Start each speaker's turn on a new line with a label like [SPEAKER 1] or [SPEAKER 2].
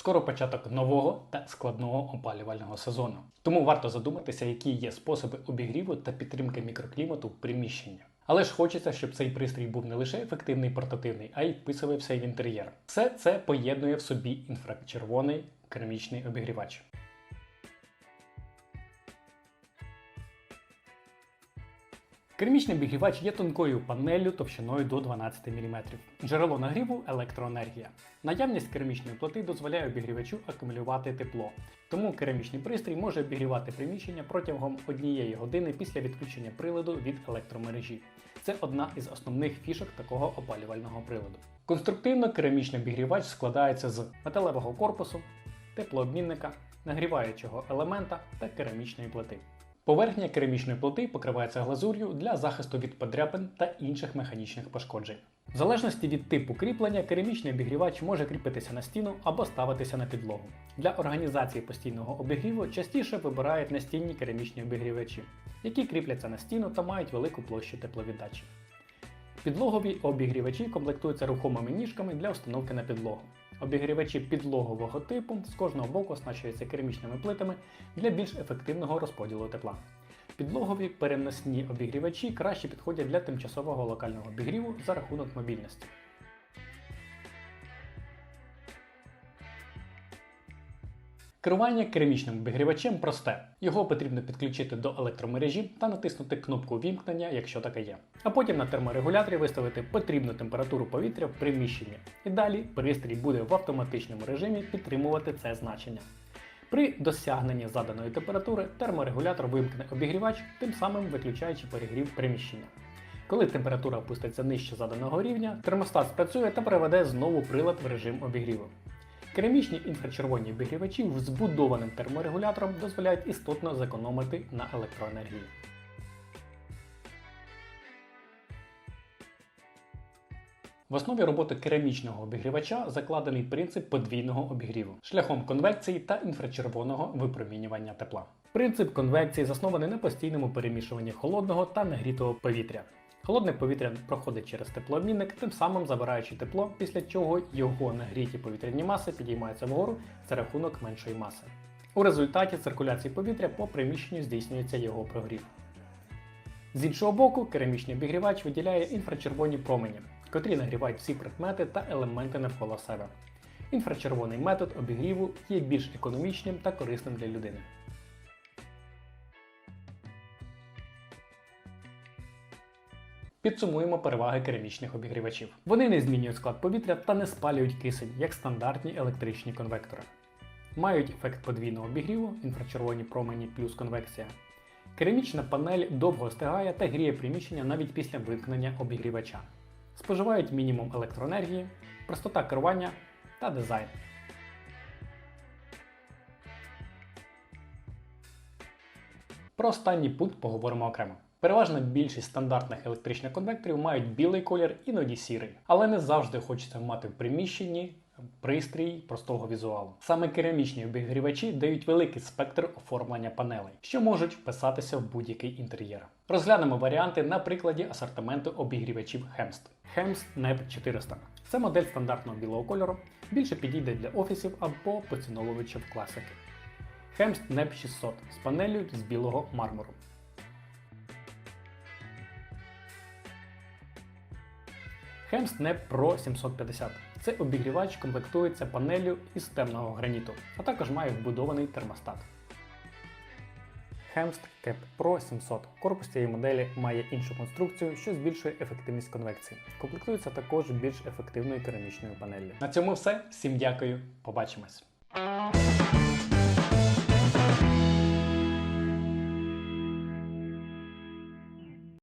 [SPEAKER 1] Скоро початок нового та складного опалювального сезону. Тому варто задуматися, які є способи обігріву та підтримки мікроклімату в приміщенні. Але ж хочеться, щоб цей пристрій був не лише ефективний портативний, а й вписувався в інтер'єр. Все це поєднує в собі інфрачервоний керамічний обігрівач. Керамічний обігрівач є тонкою панеллю товщиною до 12 мм. Джерело нагріву електроенергія. Наявність керамічної плити дозволяє обігрівачу акумулювати тепло. Тому керамічний пристрій може обігрівати приміщення протягом однієї години після відключення приладу від електромережі. Це одна із основних фішок такого опалювального приладу. Конструктивно керамічний обігрівач складається з металевого корпусу, теплообмінника, нагріваючого елемента та керамічної плити. Поверхня керамічної плити покривається глазур'ю для захисту від подряпин та інших механічних пошкоджень. В залежності від типу кріплення, керамічний обігрівач може кріпитися на стіну або ставитися на підлогу. Для організації постійного обігріву частіше вибирають настінні керамічні обігрівачі, які кріпляться на стіну та мають велику площу тепловіддачі. Підлогові обігрівачі комплектуються рухомими ніжками для установки на підлогу. Обігрівачі підлогового типу з кожного боку оснащуються керамічними плитами для більш ефективного розподілу тепла. Підлогові переносні обігрівачі краще підходять для тимчасового локального обігріву за рахунок мобільності. Керування керамічним обігрівачем просте. Його потрібно підключити до електромережі та натиснути кнопку вімкнення, якщо таке є. А потім на терморегуляторі виставити потрібну температуру повітря в приміщенні. І далі пристрій буде в автоматичному режимі підтримувати це значення. При досягненні заданої температури терморегулятор вимкне обігрівач, тим самим виключаючи перегрів приміщення. Коли температура опуститься нижче заданого рівня, термостат спрацює та переведе знову прилад в режим обігріву. Керамічні інфрачервоні обігрівачі з збудованим терморегулятором дозволяють істотно зекономити на електроенергії. В основі роботи керамічного обігрівача закладений принцип подвійного обігріву шляхом конвекції та інфрачервоного випромінювання тепла. Принцип конвекції заснований на постійному перемішуванні холодного та нагрітого повітря. Холодне повітря проходить через теплообмінник, тим самим забираючи тепло, після чого його нагріті повітряні маси підіймаються вгору за рахунок меншої маси. У результаті циркуляції повітря по приміщенню здійснюється його прогрів. З іншого боку, керамічний обігрівач виділяє інфрачервоні промені, котрі нагрівають всі предмети та елементи навколо себе. Інфрачервоний метод обігріву є більш економічним та корисним для людини. Підсумуємо переваги керамічних обігрівачів. Вони не змінюють склад повітря та не спалюють кисень, як стандартні електричні конвектори. Мають ефект подвійного обігріву, інфрачервоні промені плюс конвекція. Керамічна панель довго остигає та гріє приміщення навіть після вимкнення обігрівача. Споживають мінімум електроенергії, простота керування та дизайн. Про останній пункт поговоримо окремо. Переважна більшість стандартних електричних конвекторів мають білий колір, іноді сірий, але не завжди хочеться мати в приміщенні пристрій простого візуалу. Саме керамічні обігрівачі дають великий спектр оформлення панелей, що можуть вписатися в будь-який інтер'єр. Розглянемо варіанти на прикладі асортименту обігрівачів Hemst. Hemst NEP 400. Це модель стандартного білого кольору, більше підійде для офісів або поціновувачів класики. Hemst NEP 600 з панелью з білого мармуру. Hemsnap Pro 750. Це обігрівач комплектується панелью із темного граніту, а також має вбудований термостат. Hemst Cap Pro 700. Корпус цієї моделі має іншу конструкцію, що збільшує ефективність конвекції. Комплектується також більш ефективною керамічною панеллю. На цьому все. Всім дякую. Побачимось.